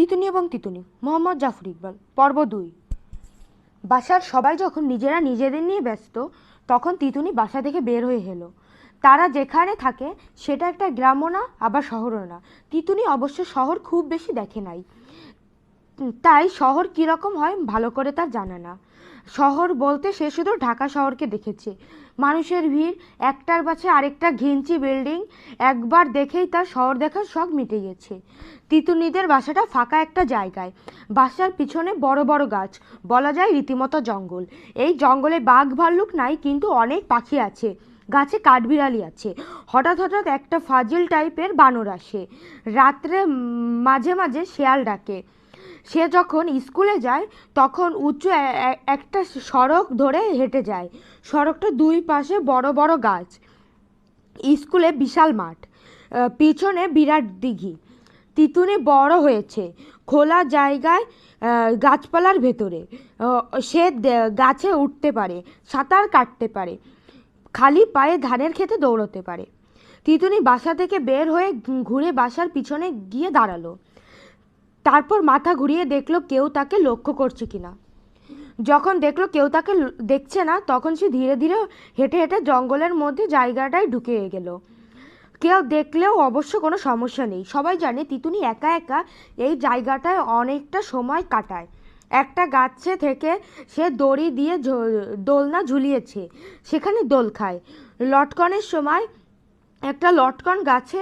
তিতুনি এবং তিতুনি মোহাম্মদ জাফর ইকবাল, পর্ব দুই। বাসার সবাই যখন নিজেরা নিজেদের নিয়ে ব্যস্ত, তখন তিতুনি বাসা থেকে বের হয়ে এলো। তারা যেখানে থাকে, সেটা একটা গ্রামও না, আবার শহরও না। তিতুনি অবশ্য শহর খুব বেশি দেখে নাই। তাই শহর কীরকম হয় ভালো করে তার জানা না। শহর বলতে সে শুধু ঢাকা শহরকে দেখেছে। মানুষের ভিড়, একটার পাশে আরেকটা ঘিঞ্চি বিল্ডিং, একবার দেখেই তার শহর দেখার শখ মিটে গেছে। তিতুনিদের বাসাটা ফাঁকা একটা জায়গায়। বাসার পিছনে বড় বড় গাছ, বলা যায় রীতিমতো জঙ্গল। এই জঙ্গলে বাঘ ভাল্লুক নাই, কিন্তু অনেক পাখি আছে। গাছে কাঠবিড়ালি আছে। হঠাৎ হঠাৎ একটা ফাজিল টাইপের বানর আসে। রাত্রে মাঝে মাঝে শেয়াল ডাকে। সে যখন স্কুলে যায়, তখন উঁচু একটা সড়ক ধরে হেঁটে যায়। সড়কটা দুই পাশে বড় বড় গাছ। স্কুলে বিশাল মাঠ। পিছনে বিরাট দিঘি। তিতুনি বড় হয়েছে। খোলা জায়গায় গাছপালার ভেতরে। সে গাছে উঠতে পারে, সাঁতার কাটতে পারে, খালি পায়ে ধানের খেতে দৌড়তে পারে। তিতুনি বাসা থেকে বের হয়ে ঘুরে বাসার পিছনে গিয়ে দাঁড়াল। তারপর মাথা ঘুরিয়ে দেখল কেউ তাকে লক্ষ্য করছে কিনা। যখন দেখল কেউ তাকে দেখছে না, তখন সে ধীরে ধীরে হেঁটে হেঁটে জঙ্গলের মধ্যে জায়গাটায় ঢুকে গেল। কেউ দেখলেও অবশ্য কোনো সমস্যা নেই। সবাই জানে তিতুনি একা একা এই জায়গাটায় অনেকটা সময় কাটায়। একটা গাছে থেকে সে দড়ি দিয়ে দোলনা ঝুলিয়েছে, সেখানে দোল খায়। লটকনের সময় একটা লটকন গাছে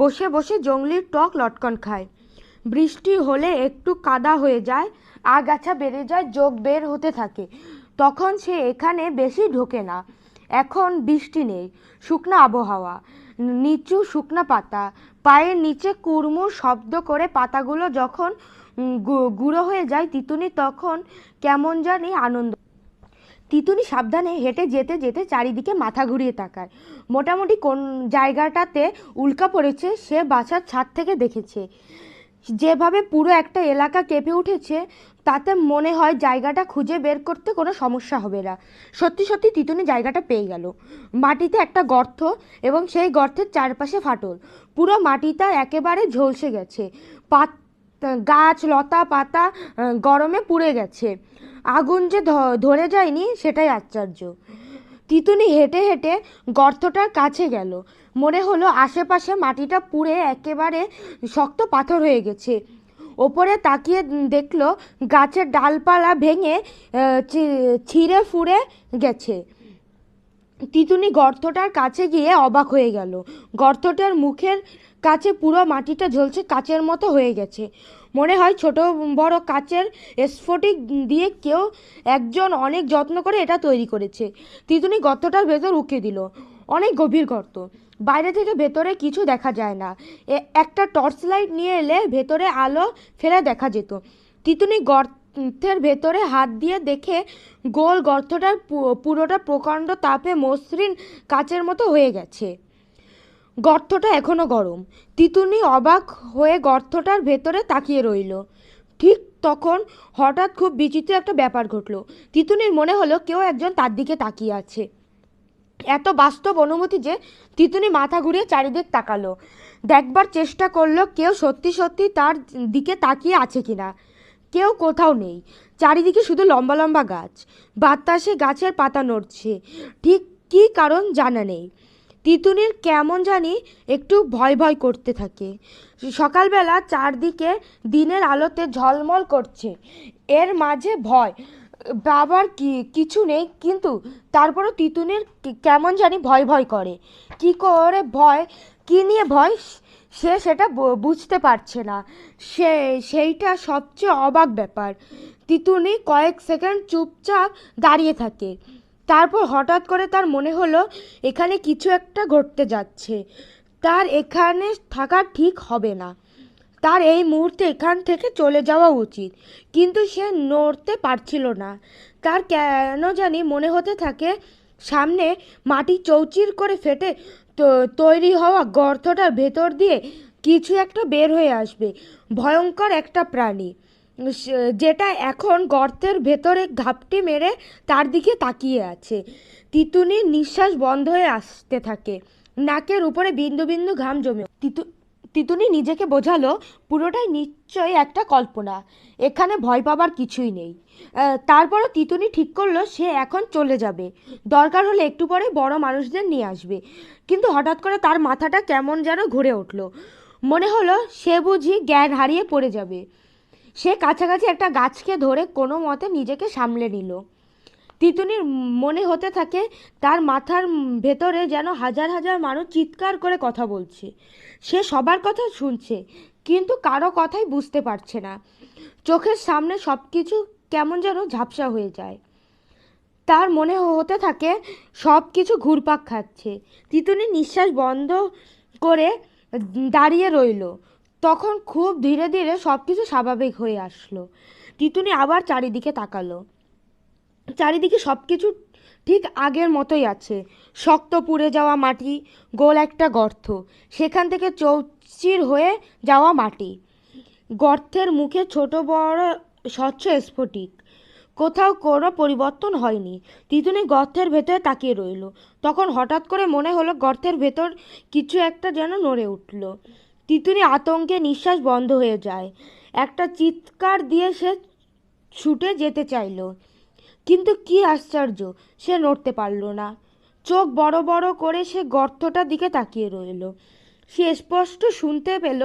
বসে বসে জঙ্গলির টক লটকন খায়। বৃষ্টি হলে একটু কাদা হয়ে যায়, আগাছা বেড়ে যায়, যোগ বের হতে থাকে। তখন সে এখানে বেশি ঢোকে না। এখন বৃষ্টি নেই, শুকনো আবহাওয়া, নিচু শুকনা পাতা, পায়ের নিচে কুড়মুড় শব্দ করে পাতাগুলো যখন গুঁড়ো হয়ে যায় তিতুনি, তখন কেমন জানি আনন্দ। তিতুনি সাবধানে হেঁটে যেতে যেতে চারিদিকে মাথা ঘুরিয়ে তাকায়। মোটামুটি কোন জায়গাটাতে উল্কা পড়েছে, সে বাসার ছাদ থেকে দেখেছে। যেভাবে পুরো একটা এলাকা কেঁপে উঠেছে, তাতে মনে হয় জায়গাটা খুঁজে বের করতে কোনো সমস্যা হবে না। সত্যি সত্যি তিতুনি জায়গাটা পেয়ে গেল। মাটিতে একটা গর্ত এবং সেই গর্তের চারপাশে ফাটল। পুরো মাটিটা একেবারে ঝলসে গেছে। পাত, গাছ, লতা, পাতা গরমে পুড়ে গেছে। আগুন যে ধরে যায়নি সেটাই আশ্চর্য। তিতুনি হেঁটে হেঁটে গর্তটার কাছে গেল। মনে হলো আশেপাশে মাটিটা পুড়ে একেবারে শক্ত পাথর হয়ে গেছে। ওপরে তাকিয়ে দেখল গাছের ডালপালা ভেঙে ছিঁড়ে ফুড়ে গেছে। তিতুনি গর্তটার কাছে গিয়ে অবাক হয়ে গেল। গর্তটার মুখের কাছে পুরো মাটিটা ঝলছে কাচের মতো হয়ে গেছে। মনে হয় ছোট বড় কাচের স্ফটিক দিয়ে কেউ একজন অনেক যত্ন করে এটা তৈরি করেছে। তিতুনি গর্তটার ভেতর উঁকে দিল। অনেক গভীর গর্ত। বাইরে থেকে ভেতরে কিছু দেখা যায় না। একটা টর্চ লাইট নিয়ে এলে ভেতরে আলো ফেলে দেখা যেত। তিতুনি গর্তের ভেতরে হাত দিয়ে দেখে গোল গর্তটার পুরোটা প্রকাণ্ড তাপে মসৃণ কাচের মতো হয়ে গেছে। গর্তটা এখনও গরম। তিতুনি অবাক হয়ে গর্তটার ভেতরে তাকিয়ে রইল। ঠিক তখন হঠাৎ খুব বিচিত্র একটা ব্যাপার ঘটলো। তিতুনির মনে হলো কেউ একজন তার দিকে তাকিয়ে আছে। এত বাস্তব অনুভূতি যে তিতুনি মাথা ঘুরিয়ে চারিদিক তাকালো। দেখবার চেষ্টা করল কেউ সত্যি সত্যি তার দিকে তাকিয়ে আছে কিনা। কেউ কোথাও নেই। চারিদিকে শুধু লম্বা লম্বা গাছ। বাতাসে গাছের পাতা নড়ছে। ঠিক কী কারণ জানা নেই। তিতুনির কেমন জানি একটু ভয় ভয় করতে থাকে। সকালবেলা চারদিকে দিনের আলোতে ঝলমল করছে। এর মাঝে ভয়। বাবার কি কিছু নেই, কিন্তু তারপরও তিতুনির কেমন জানি ভয় ভয় করে। কি করে ভয়, কি নিয়ে ভয়, সে সেটা বুঝতে পারছে না। সে, সেইটা সবচেয়ে অবাক ব্যাপার। তিতুনি কয়েক সেকেন্ড চুপচাপ দাঁড়িয়ে থাকে। তারপর হঠাৎ করে তার মনে হলো, এখানে কিছু একটা ঘটতে যাচ্ছে। তার এখানে থাকা ঠিক হবে না। তার এই মুহূর্তে এখান থেকে চলে যাওয়া উচিত। কিন্তু সে নড়তে পারছিল না। তার কেন জানি মনে হতে থাকে, সামনে মাটি চৌচির করে ফেটে তৈরি হওয়া গর্তটার ভেতর দিয়ে কিছু একটা বের হয়ে আসবে। ভয়ঙ্কর একটা প্রাণী। যেটা এখন গর্তের ভেতরে ঘাপটি মেরে তার দিকে তাকিয়ে আছে। তিতুনির নিঃশ্বাস বন্ধ হয়ে আসতে থাকে। নাকের উপরে বিন্দু বিন্দু ঘাম জমে তিতু তিতুনি নিজেকে বোঝালো, পুরোটাই নিশ্চয়ই একটা কল্পনা। এখানে ভয় পাবার কিছুই নেই। তারপরও তিতুনি ঠিক করল, সে এখন চলে যাবে। দরকার হলে একটু পরে বড় মানুষদের নিয়ে আসবে। কিন্তু হঠাৎ করে তার মাথাটা কেমন যেন ঘুরে উঠল। মনে হলো, সে বুঝি জ্ঞান হারিয়ে পড়ে যাবে। সে কাছাকাছি একটা গাছকে ধরে কোনো মতে নিজেকে সামলে নিল। তিতুনির মনে হতে থাকে, তার মাথার ভেতরে যেন হাজার হাজার মানুষ চিৎকার করে কথা বলছে। সে সবার কথা শুনছে, কিন্তু কারও কথাই বুঝতে পারছে না। চোখের সামনে সব কিছু কেমন যেন ঝাপসা হয়ে যায়। তার মনে হতে থাকে সব কিছু ঘুরপাক খাচ্ছে। তিতুনি নিঃশ্বাস বন্ধ করে দাঁড়িয়ে রইল। তখন খুব ধীরে ধীরে সব কিছু স্বাভাবিক হয়ে আসলো। তিতুনি আবার চারিদিকে তাকালো। চারিদিকে সব কিছু ঠিক আগের মতোই আছে। শক্ত পুড়ে যাওয়া মাটি, গোল একটা গর্ত। সেখান থেকে চৌচির হয়ে যাওয়া মাটি। গর্তের মুখে ছোট বড় স্বচ্ছ স্ফটিক। কোথাও কোনো পরিবর্তন হয়নি। তিতুনি গর্তের ভেতরে তাকিয়ে রইল। তখন হঠাৎ করে মনে হলো গর্তের ভেতর কিছু একটা যেন নড়ে উঠল। তিতুনি আতঙ্কে নিঃশ্বাস বন্ধ হয়ে যায়। একটা চিৎকার দিয়ে সে ছুটে যেতে চাইলো। কিন্তু কি আশ্চর্য, সে নড়তে পারল না। চোখ বড় বড় করে সে গর্তটার দিকে তাকিয়ে রইল। সে স্পষ্ট শুনতে পেল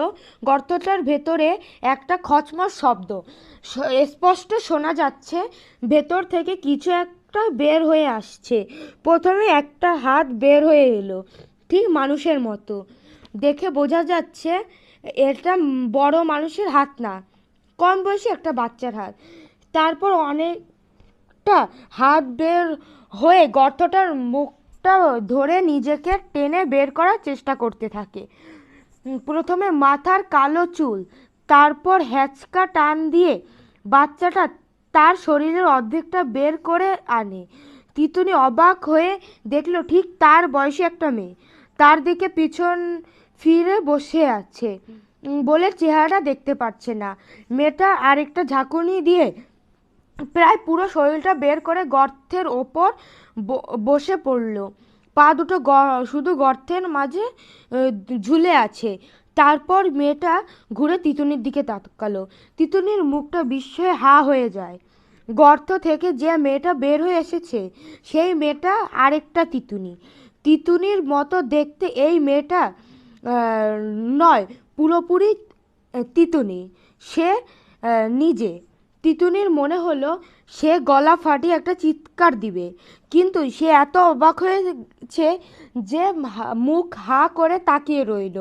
গর্তটার ভেতরে একটা খচমচ শব্দ। স্পষ্ট শোনা যাচ্ছে, ভেতর থেকে কিছু একটা বের হয়ে আসছে। প্রথমে একটা হাত বের হয়ে এলো, ঠিক মানুষের মতো। দেখে বোঝা যাচ্ছে, এটা বড় মানুষের হাত না, কম বয়সী একটা বাচ্চার হাত। তারপর অনেক একটা হাত বের হয়ে গর্তটার মুখটা ধরে নিজেকে টেনে বের করার চেষ্টা করতে থাকে। প্রথমে মাথার কালো চুল, তারপর হ্যাচকা টান দিয়ে বাচ্চাটা তার শরীরের অর্ধেকটা বের করে আনে। তিতুনি অবাক হয়ে দেখল, ঠিক তার বয়সী একটা মেয়ে। তার দিকে পিছন ফিরে বসে আছে। বলে চেহারা দেখতে পাচ্ছে না। মেয়েটা আরেকটা ঝাঁকুনি দিয়ে প্রায় পুরো শরীরটা বের করে গর্তের ওপর বসে পড়ল। পা দুটো শুধু গর্তের মাঝে ঝুলে আছে। তারপর মেয়েটা ঘুরে তিতুনির দিকে তাকালো। তিতুনির মুখটা বিস্ময়ে হা হয়ে যায়। গর্ত থেকে যে মেয়েটা বের হয়ে এসেছে, সেই মেয়েটা আরেকটা তিতুনি। তিতুনির মতো দেখতে এই মেয়েটা নয়, পুরোপুরি তিতুনি। সে নিজে। তিতুনির মনে হলো, সে গলা ফাটিয়ে একটা চিৎকার দিবে। কিন্তু সে এত অবাক হয়েছে যে মুখ হা করে তাকিয়ে রইল।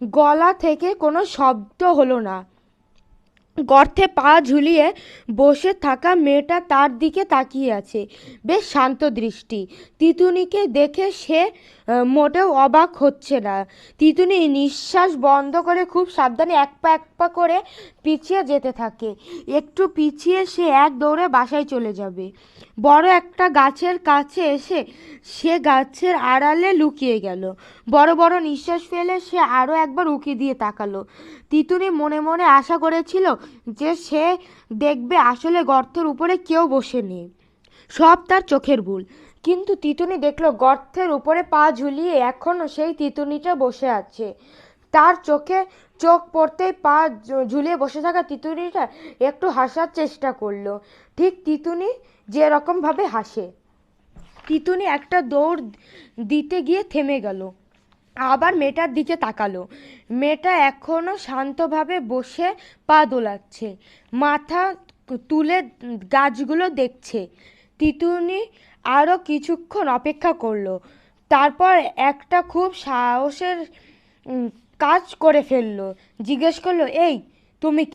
গলা থেকে কোনো শব্দ হলো না। গর্তে পা ঝুলিয়ে বসে থাকা মেয়েটা তার দিকে তাকিয়ে আছে। বেশ শান্ত দৃষ্টি। তিতুনিকে দেখে সে মোটেও অবাক হচ্ছে না। তিতুনি নিঃশ্বাস বন্ধ করে খুব সাবধানে এক পা এক পা করে পিছিয়ে যেতে থাকে। একটু পিছিয়ে সে এক দৌড়ে বাসায় চলে যাবে। বড় একটা গাছের কাছে এসে সে গাছের আড়ালে লুকিয়ে গেল। বড় বড় নিঃশ্বাস ফেলে সে আরও একবার উঁকি দিয়ে তাকালো। তিতুনি মনে মনে আশা করেছিল যে সে দেখবে আসলে গর্তের উপরে কেউ বসে নেই সব তার চোখের ভুল। কিন্তু তিতুনি দেখল গর্তের উপরে পা ঝুলিয়ে এখনও সেই তিতুনিটা বসে আছে। তার চোখে চোখ পড়তেই পা ঝুলিয়ে বসে থাকা তিতুনিটা একটু হাসার চেষ্টা করল। ঠিক তিতুনি যে রকমভাবে হাসে। তিতুনি একটা দৌড় দিতে গিয়ে থেমে গেল। আবার মেয়েটার দিকে তাকালো। মেয়েটা এখনও শান্তভাবে বসে পা দোলাচ্ছে। মাথা তুলে গাছগুলো দেখছে। তিতুনি আরও কিছুক্ষণ অপেক্ষা করল। তারপর একটা খুব সাহসের কাজ করে ফেলল। জিজ্ঞেস করল, এই, তুমি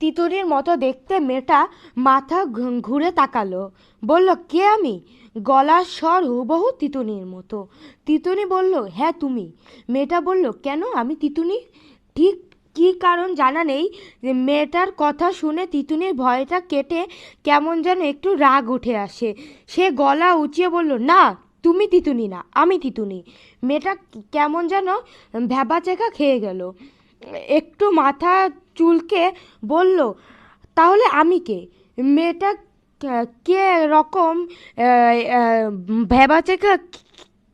তিতুরির মতো দেখতে মেয়েটা মাথা ঘুরে তাকালো। বলল, কে আমি? গলার স্বর হুবহু তিতুনির মতো। তিতুনি বলল হ্যাঁ তুমি। মেয়েটা বলল, কেন? আমি তিতুনি? ঠিক কী কারণ জানা নেই। মেয়েটার কথা শুনে তিতুনির ভয়টা কেটে কেমন যেন একটু রাগ উঠে আসে। সে গলা উঁচিয়ে বলল, না, তুমি তিতুনি না, আমি তিতুনি। মেয়েটা কেমন যেন ভ্যাবাচেকা খেয়ে গেল। একটু মাথা চুলকে বলল, তাহলে আমি কে? মেয়েটা কে- রকম ভেবাচেকা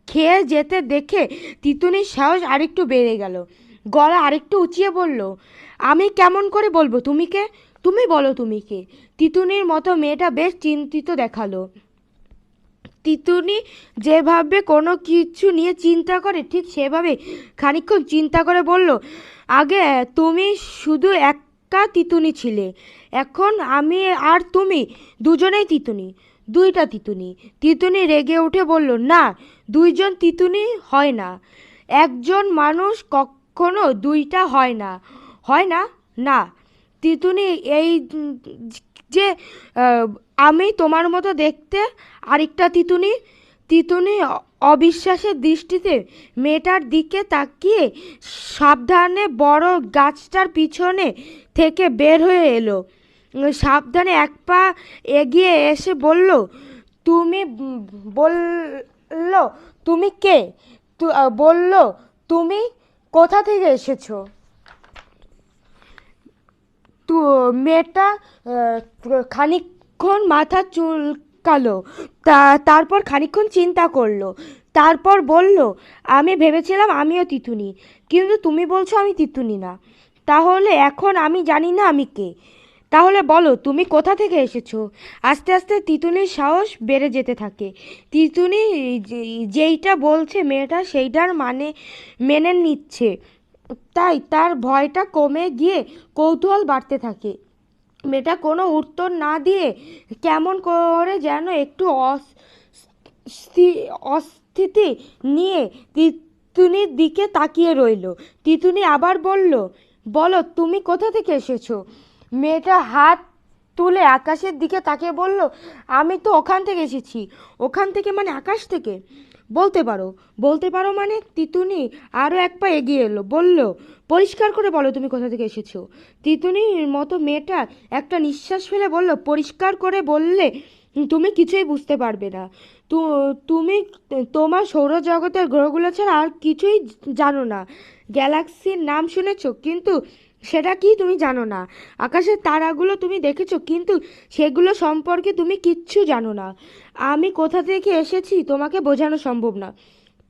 খেয়ে যেতে দেখে তিতুনির সাহস আরেকটু বেড়ে গেল। গলা আরেকটু উঁচিয়ে বলল, আমি কেমন করে বলব তুমি কে তুমি বলো তুমি কে তিতুনির মতো মেয়েটা বেশ চিন্তিত দেখাল। তিতুনি যেভাবে কোনো কিছু নিয়ে চিন্তা করে, ঠিক সেভাবে খানিকক্ষণ চিন্তা করে বলল, আগে তুমি শুধু একা তিতুনি ছিলে, এখন আমি আর তুমি দুজনেই তিতুনি, দুইটা তিতুনি। তিতুনি রেগে উঠে বলল, না, দুইজন তিতুনি হয় না। একজন মানুষ কখনো দুইটা হয় না। হয় না? না। তিতুনি, এই যে আমি তোমার মতো দেখতে আরেকটা তিতুনি তিতুনি অবিশ্বাসের দৃষ্টিতে মেয়েটার দিকে তাকিয়ে সাবধানে বড় গাছটার পিছনে থেকে বের হয়ে এলো। সাবধানে এক পা এগিয়ে এসে বলল, তুমি বলল, তুমি কে? বলল, তুমি কোথা থেকে এসেছ? তো, মেয়েটা খানিকক্ষণ মাথা চুলকালো, তা, তারপর খানিকক্ষণ চিন্তা করল, তারপর বলল, আমি ভেবেছিলাম আমিও তিতুনি, কিন্তু তুমি বলছো আমি তিতুনি না। তাহলে এখন আমি জানি না আমি কে। তাহলে বলো, তুমি কোথা থেকে এসেছ? আস্তে আস্তে তিতুনির সাহস বেড়ে যেতে থাকে। তিতুনি যেইটা বলছে মেয়েটা, সেইটার মানে মেনে নিচ্ছে। তাই তার ভয়টা কমে গিয়ে কৌতূহল বাড়তে থাকে। মেয়েটা কোনো উত্তর না দিয়ে কেমন করে যেন একটু অস্থি- অস্থিতি নিয়ে তিতুনির দিকে তাকিয়ে রইল। তিতুনি আবার বলল, বলো, তুমি কোথা থেকে এসেছ? মেয়েটা হাত তুলে আকাশের দিকে তাকিয়ে বলল, আমি তো ওখান থেকে এসেছি। ওখান থেকে মানে আকাশ থেকে। বলতে পারো। বলতে পারো মানে তিতুনি আরও এক পা এগিয়ে এলো। বলল, পরিষ্কার করে বলো তুমি কোথা থেকে এসেছ? তিতুনির মতো মেয়েটা একটা নিঃশ্বাস ফেলে বলল, পরিষ্কার করে বললে তুমি কিছুই বুঝতে পারবে না। তুমি তোমার সৌরজগতের গ্রহগুলো ছাড়া আর কিছুই জানো না। গ্যালাক্সির নাম শুনেছ? কিন্তু সেটা কি তুমি জানো না? আকাশের তারাগুলো তুমি দেখেছ, কিন্তু সেগুলো সম্পর্কে তুমি কিচ্ছু জানো না। আমি কোথা থেকে এসেছি তোমাকে বোঝানো সম্ভব না।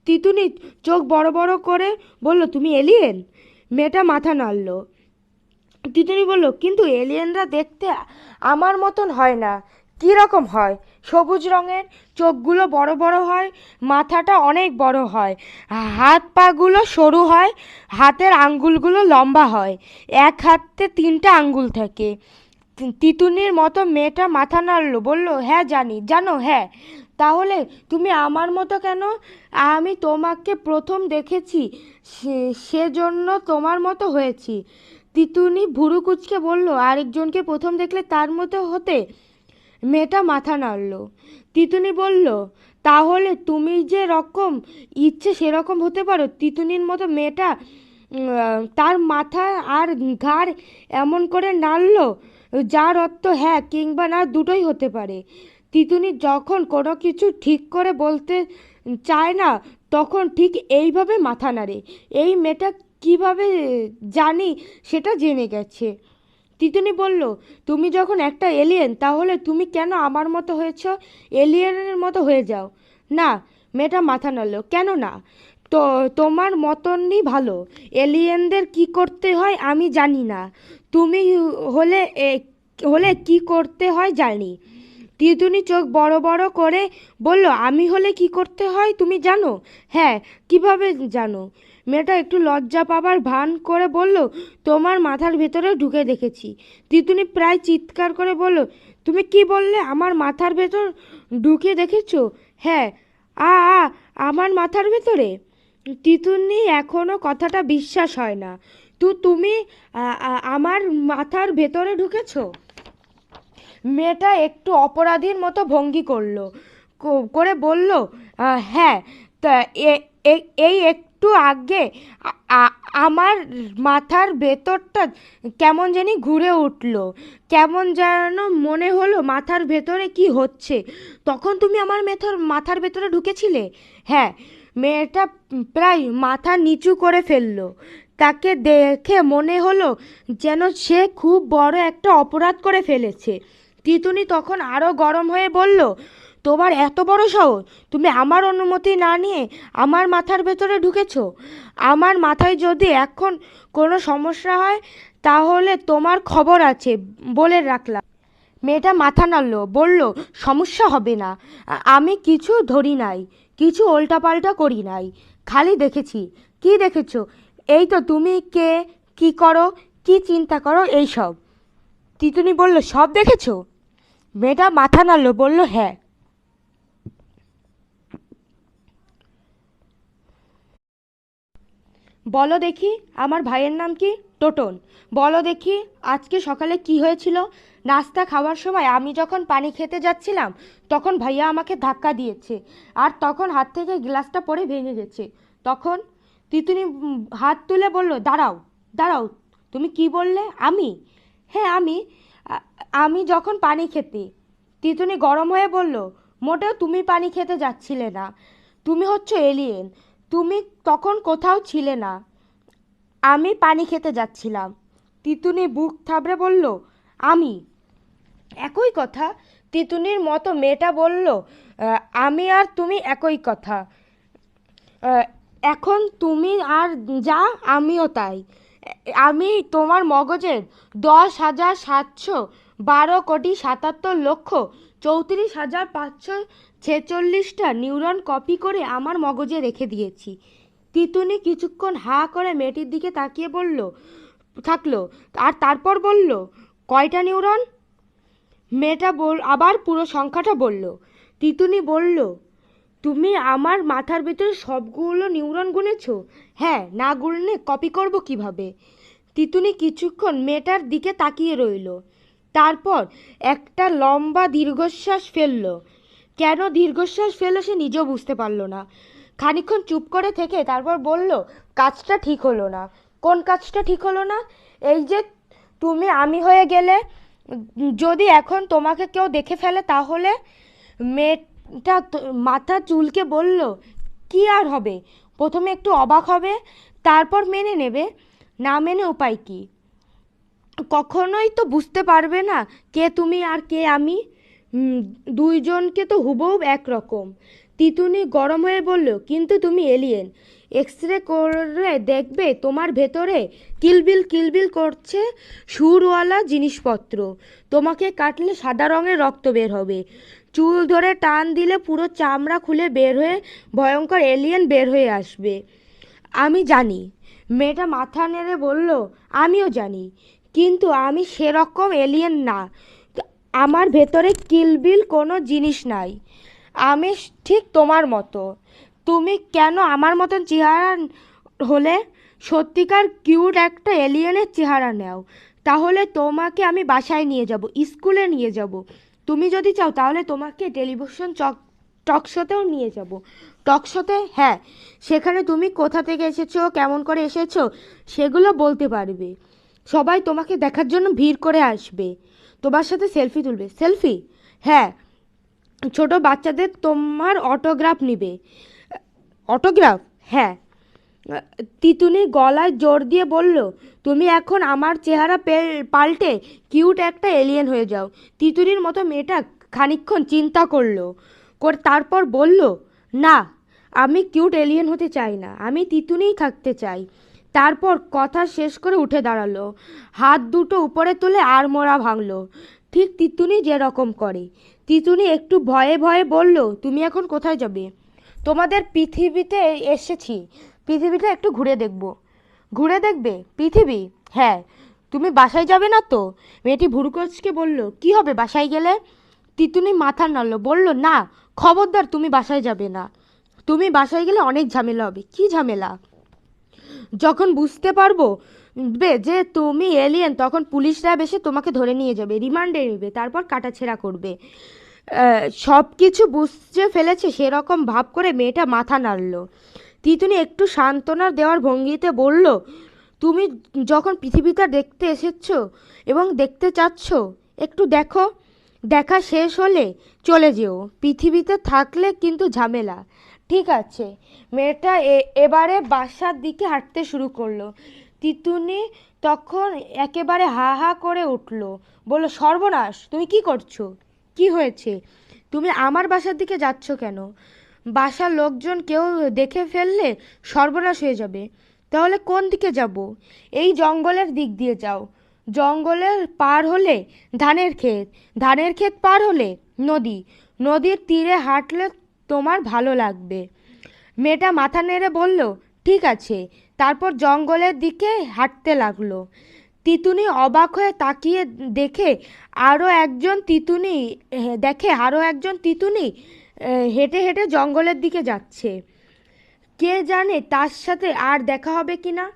তিতুনি চোখ বড় বড় করে বলল, তুমি এলিয়েন মেয়েটা মাথা নাড়ল। তিতুনি বলল, কিন্তু এলিয়েনরা দেখতে আমার মতন হয় না। কী রকম হয়? সবুজ রঙের চোখগুলো বড় বড় হয়, মাথাটা অনেক বড় হয়, হাত পাগুলো সরু হয়, হাতের আঙ্গুলগুলো লম্বা হয়, এক হাতে তিনটা আঙ্গুল থাকে। তিতুনির মতো মেয়েটা মাথা নাড়লো, বলল হ্যাঁ জানি, জানো হ্যাঁ তাহলে তুমি আমার মতো কেন? আমি তোমাকে প্রথম দেখেছি সেজন্য তোমার মতো হয়েছি। তিতুনি ভুরু কুচকে বলল, আরেকজনকে প্রথম দেখলে তার মতো হতে মেয়েটা মাথা নাড়ল। তিতুনি বলল, তাহলে তুমি যে রকম ইচ্ছে সেরকম হতে পারো, তিতুনির মতো মেয়েটা তার মাথা আর ঘাড় এমন করে নাড়ল, যার অর্থ হ্যাঁ কিংবা না দুটোই হতে পারে। তিতুনি যখন কোনো কিছু ঠিক করে বলতে চায় না, তখন ঠিক এইভাবে মাথা নাড়ে। এই মেয়েটা কীভাবে জানি সেটা জেনে গেছে। তিতুনি বলল, তুমি যখন একটা এলিয়েন তাহলে তুমি কেন আমার মতো হয়েছ? এলিয়েনের মতো হয়ে যাও। না, মেয়েটা মাথা নাড়ল। কেন না? তো, তোমার মতনই ভালো। এলিয়েনদের কি করতে হয় আমি জানি না। তুমি হলে হলে কি করতে হয় জানি। তিতুনি চোখ বড় বড় করে বলল, আমি হলে কি করতে হয় তুমি জানো? হ্যাঁ কীভাবে জানো? মেয়েটা একটু লজ্জা পাবার ভান করে বলল, তোমার মাথার ভেতরে ঢুকে দেখেছি। তিতুনি প্রায় চিৎকার করে বলল, তুমি কি বললে? আমার মাথার ভেতর ঢুকে দেখেছ? হ্যাঁ আ আ, আমার মাথার ভেতরে? তিতুনি এখনও কথাটা বিশ্বাস হয় না। তো তুমি আমার মাথার ভেতরে ঢুকেছো? মেয়েটা একটু অপরাধীর মতো ভঙ্গি করল করে বলল হ্যাঁ তা এই একটু আগে আমার মাথার ভেতরটা কেমন জানি ঘুরে উঠল। কেমন যেন মনে হলো মাথার ভেতরে কি হচ্ছে। তখন তুমি আমার মেথর, মাথার ভেতরে ঢুকেছিলে? হ্যাঁ মেয়েটা প্রায় মাথা নিচু করে ফেলল। তাকে দেখে মনে হলো যেন সে খুব বড় একটা অপরাধ করে ফেলেছে। তিতুনি তখন আরও গরম হয়ে বলল তোমার এত বড় সাহস? তুমি আমার অনুমতি না নিয়ে আমার মাথার ভেতরে ঢুকেছো? আমার মাথায় যদি এখন কোনো সমস্যা হয়, তাহলে তোমার খবর আছে বলে রাখলাম। মেয়েটা মাথা নাড়ল, বলল, সমস্যা হবে না। আমি কিছু ধরি নাই, কিছু উল্টাপাল্টা করি নাই। খালি দেখেছি। কি দেখেছ? এই তো তুমি কে, কি করো, কি চিন্তা করো এইসব তিতুনি বলল, সব দেখেছ? মেয়েটা মাথা নাড়ল, বলল হ্যাঁ। বলো দেখি, আমার ভাইয়ের নাম কি? টোটন। বলো দেখি, আজকে সকালে কি হয়েছিল? নাস্তা খাওয়ার সময় আমি যখন পানি খেতে যাচ্ছিলাম, তখন ভাইয়া আমাকে ধাক্কা দিয়েছে আর তখন হাত থেকে গ্লাসটা পড়ে ভেঙে গেছে। তখন তিতুনি হাত তুলে বলল, দাঁড়াও দাঁড়াও, তুমি কি বললে? আমি? হ্যাঁ আমি আমি যখন পানি খেতে। তিতুনি গরম হয়ে বলল, মোটেও তুমি পানি খেতে যাচ্ছিলে না। তুমি হচ্ছে এলিয়েন তুমি তখন কোথাও ছিলে না। আমি পানি খেতে যাচ্ছিলাম। তিতুনি বুক থাবড়ে বলল, আমি? একই কথা। তিতুনির মতো মেয়েটা বলল আমি আর তুমি একই কথা। এখন তুমি আর যা, আমিও তাই। আমি তোমার মগজের দশ হাজার সাতশো বারো কোটি সাতাত্তর লক্ষ চৌত্রিশ হাজার পাঁচশো ছেচল্লিশটা নিউরন কপি করে আমার মগজে রেখে দিয়েছি। তিতুনি কিছুক্ষণ হা করে মেয়েটির দিকে তাকিয়ে বলল, থাকল, আর তারপর বলল, কয়টা নিউরন? মেয়েটা বল, আবার পুরো সংখ্যাটা বলল। তিতুনি বলল, তুমি আমার মাথার ভিতরে সবগুলো নিউরন গুনেছ? হ্যাঁ না গুনলে কপি করব কীভাবে? তিতুনি কিছুক্ষণ মেয়েটার দিকে তাকিয়ে রইল। তারপর একটা লম্বা দীর্ঘশ্বাস ফেলল। কেন দীর্ঘশ্বাস ফেলল সে নিজেও বুঝতে পারল না। খানিকক্ষণ চুপ করে থেকে তারপর বলল, কাজটা ঠিক হলো না। কোন কাজটা ঠিক হলো না? এই যে তুমি আমি হয়ে গেলে, যদি এখন তোমাকে কেউ দেখে ফেলে তাহলে? মেয়েটা মাথা চুলকে বলল, কি আর হবে? প্রথমে একটু অবাক হবে, তারপর মেনে নেবে। না মেনে উপায় কি? কখনোই তো বুঝতে পারবে না, কে তুমি আর কে আমি? দুইজনকে তো হুবহু একরকম। তিতুনি গরম হয়ে বলল, কিন্তু তুমি এলিয়েন এক্স রে করে দেখবে তোমার ভেতরে কিলবিল কিলবিল করছে সুরওয়ালা জিনিসপত্র। তোমাকে কাটলে সাদা রঙের রক্ত বের হবে। চুল ধরে টান দিলে পুরো চামড়া খুলে বের হয়ে ভয়ঙ্কর এলিয়েন বের হয়ে আসবে। আমি জানি। মেয়েটা মাথা নেড়ে বলল, আমিও জানি। কিন্তু আমি সেরকম এলিয়েন না। আমার ভেতরে কিলবিল কোনো জিনিস নাই। আমি ঠিক তোমার মতো। তুমি কেন আমার মতন চেহারা হলে? সত্যিকার কিউট একটা এলিয়েনের চেহারা নেও। তাহলে তোমাকে আমি বাসায় নিয়ে যাব, স্কুলে নিয়ে যাব। তুমি যদি চাও, তাহলে তোমাকে টেলিভিশন চক টক শোতেও নিয়ে যাব। টকশোতে? হ্যাঁ। সেখানে তুমি কোথা থেকে এসেছ, কেমন করে এসেছ, সেগুলো বলতে পারবে। সবাই তোমাকে দেখার জন্য ভিড় করে আসবে। তোমার সাথে সেলফি তুলবে। সেলফি হ্যাঁ। ছোট বাচ্চাদের তোমার অটোগ্রাফ নিবে। অটোগ্রাফ হ্যাঁ। তিতুনি গলায় জোর দিয়ে বলল, তুমি এখন আমার চেহারা পাল্টে কিউট একটা এলিয়েন হয়ে যাও। তিতুনির মতো মেয়েটা খানিকক্ষণ চিন্তা করল। করে, তারপর বলল, না, আমি কিউট এলিয়েন হতে চাই না। আমি তিতুনিই থাকতে চাই। তারপর কথা শেষ করে উঠে দাঁড়াল। হাত দুটো উপরে তুলে আর মোড়া ভাঙলো। ঠিক তিতুনি যেরকম করে। তিতুনি একটু ভয়ে ভয়ে বলল, তুমি এখন কোথায় যাবে? তোমাদের পৃথিবীতে এসেছি। পৃথিবীটা একটু ঘুরে দেখব। ঘুরে দেখবে? পৃথিবী? হ্যাঁ। তুমি বাসায় যাবে না তো? মেয়েটি ভুরুকচকে বলল, কি হবে, বাসায় গেলে? তিতুনি মাথা নাড়ল, বলল, না, খবরদার, তুমি বাসায় যাবে না। তুমি বাসায় গেলে অনেক ঝামেলা হবে। কি ঝামেলা? যখন বুঝতে পারব যে তুমি এলিয়েন তখন পুলিশরা এসে তোমাকে ধরে নিয়ে যাবে, রিমান্ডে নেবে, তারপর কাটাছেড়া করবে। সব কিছু বুঝতে ফেলেছে, সেরকম ভাব করে মেয়েটা মাথা নাড়ল। তিতুনি একটু সান্ত্বনা দেওয়ার ভঙ্গিতে বলল, তুমি যখন পৃথিবীটা দেখতে এসেছ এবং দেখতে চাচ্ছ, একটু দেখো। দেখা শেষ হলে চলে যেও। পৃথিবীতে থাকলে কিন্তু ঝামেলা। ঠিক আছে। মেয়েটা এবারে বাসার দিকে হাঁটতে শুরু করল। তিতুনি তখন একেবারে হা হা করে উঠল। বলল, সর্বনাশ, তুমি কি করছ? কি হয়েছে? তুমি আমার বাসার দিকে যাচ্ছ কেন? বাসার লোকজন কেউ দেখে ফেললে সর্বনাশ হয়ে যাবে। তাহলে কোন দিকে যাব? এই জঙ্গলের দিক দিয়ে যাও। জঙ্গলের পার হলে ধানের ক্ষেত। ধানের ক্ষেত পার হলে নদী। নদীর তীরে হাঁটলে তোমার ভালো লাগবে। মেয়েটা মাথা নেড়ে বলল, ঠিক আছে। তারপর জঙ্গলের দিকে হাঁটতে লাগল। তিতুনি অবাক হয়ে তাকিয়ে দেখে আরও একজন তিতুনি দেখে আরও একজন তিতুনি হেঁটে হেঁটে জঙ্গলের দিকে যাচ্ছে। কে জানে তার সাথে আর দেখা হবে কি না